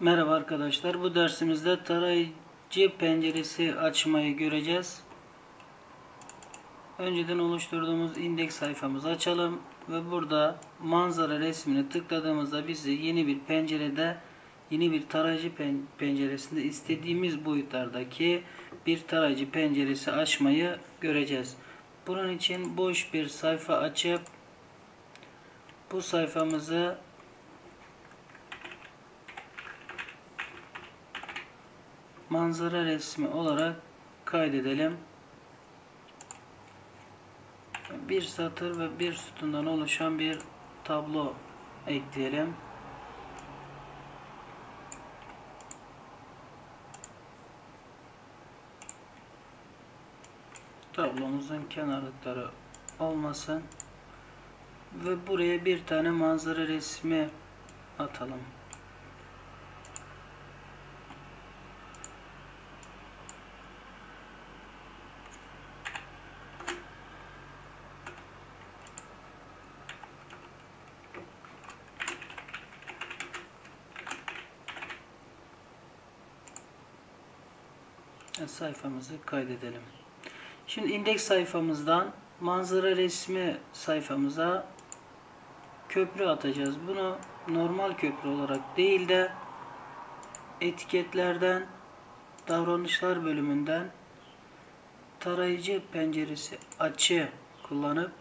Merhaba arkadaşlar. Bu dersimizde tarayıcı penceresi açmayı göreceğiz. Önceden oluşturduğumuz indeks sayfamızı açalım ve burada manzara resmini tıkladığımızda bizi yeni bir pencerede yeni bir tarayıcı pen penceresinde istediğimiz boyutlardaki bir tarayıcı penceresi açmayı göreceğiz. Bunun için boş bir sayfa açıp bu sayfamızı manzara resmi olarak kaydedelim. Bir satır ve bir sütundan oluşan bir tablo ekleyelim. Tablomuzun kenarlıkları olmasın. Ve buraya bir tane manzara resmi atalım. Sayfamızı kaydedelim. Şimdi indeks sayfamızdan manzara resmi sayfamıza köprü atacağız. Bunu normal köprü olarak değil de etiketlerden davranışlar bölümünden tarayıcı penceresi açı kullanıp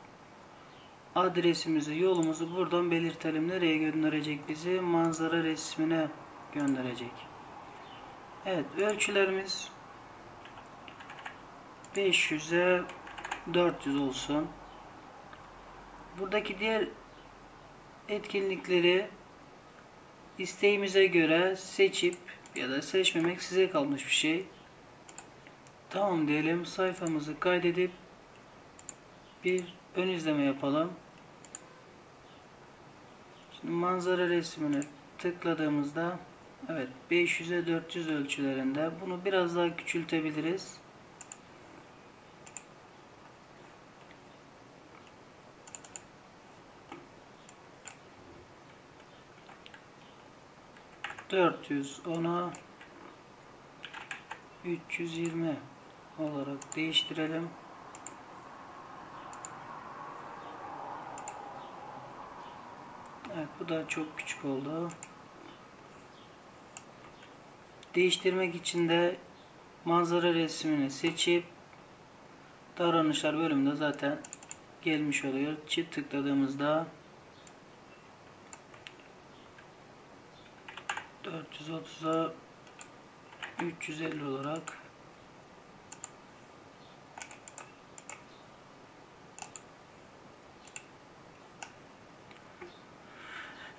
adresimizi, yolumuzu buradan belirtelim. Nereye gönderecek bizi? Manzara resmine gönderecek. Evet, ölçülerimiz 500'e 400 olsun. Buradaki diğer etkinlikleri isteğimize göre seçip ya da seçmemek size kalmış bir şey. Tamam diyelim. Sayfamızı kaydedip bir ön izleme yapalım. Şimdi manzara resmini tıkladığımızda evet 500'e 400 ölçülerinde bunu biraz daha küçültebiliriz. Dört yüz ona 320 olarak değiştirelim. Evet bu da çok küçük oldu. Değiştirmek için de manzara resmini seçip davranışlar bölümünde zaten gelmiş oluyor. Çift tıkladığımızda 430'a 350 olarak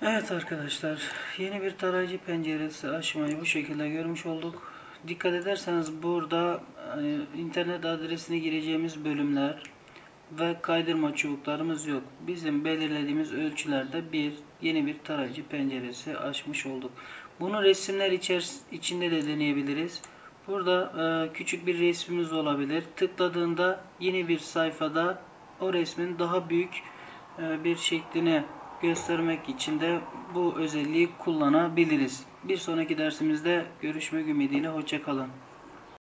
Evet arkadaşlar yeni bir tarayıcı penceresi açmayı bu şekilde görmüş olduk. Dikkat ederseniz burada hani, internet adresine gireceğimiz bölümler ve kaydırma çubuklarımız yok. Bizim belirlediğimiz ölçülerde bir yeni bir tarayıcı penceresi açmış olduk. Bunu resimler içinde de deneyebiliriz. Burada e, küçük bir resmimiz olabilir. Tıkladığında yeni bir sayfada o resmin daha büyük e, bir şeklini göstermek için de bu özelliği kullanabiliriz. Bir sonraki dersimizde görüşmek ümidiyle hoşçakalın.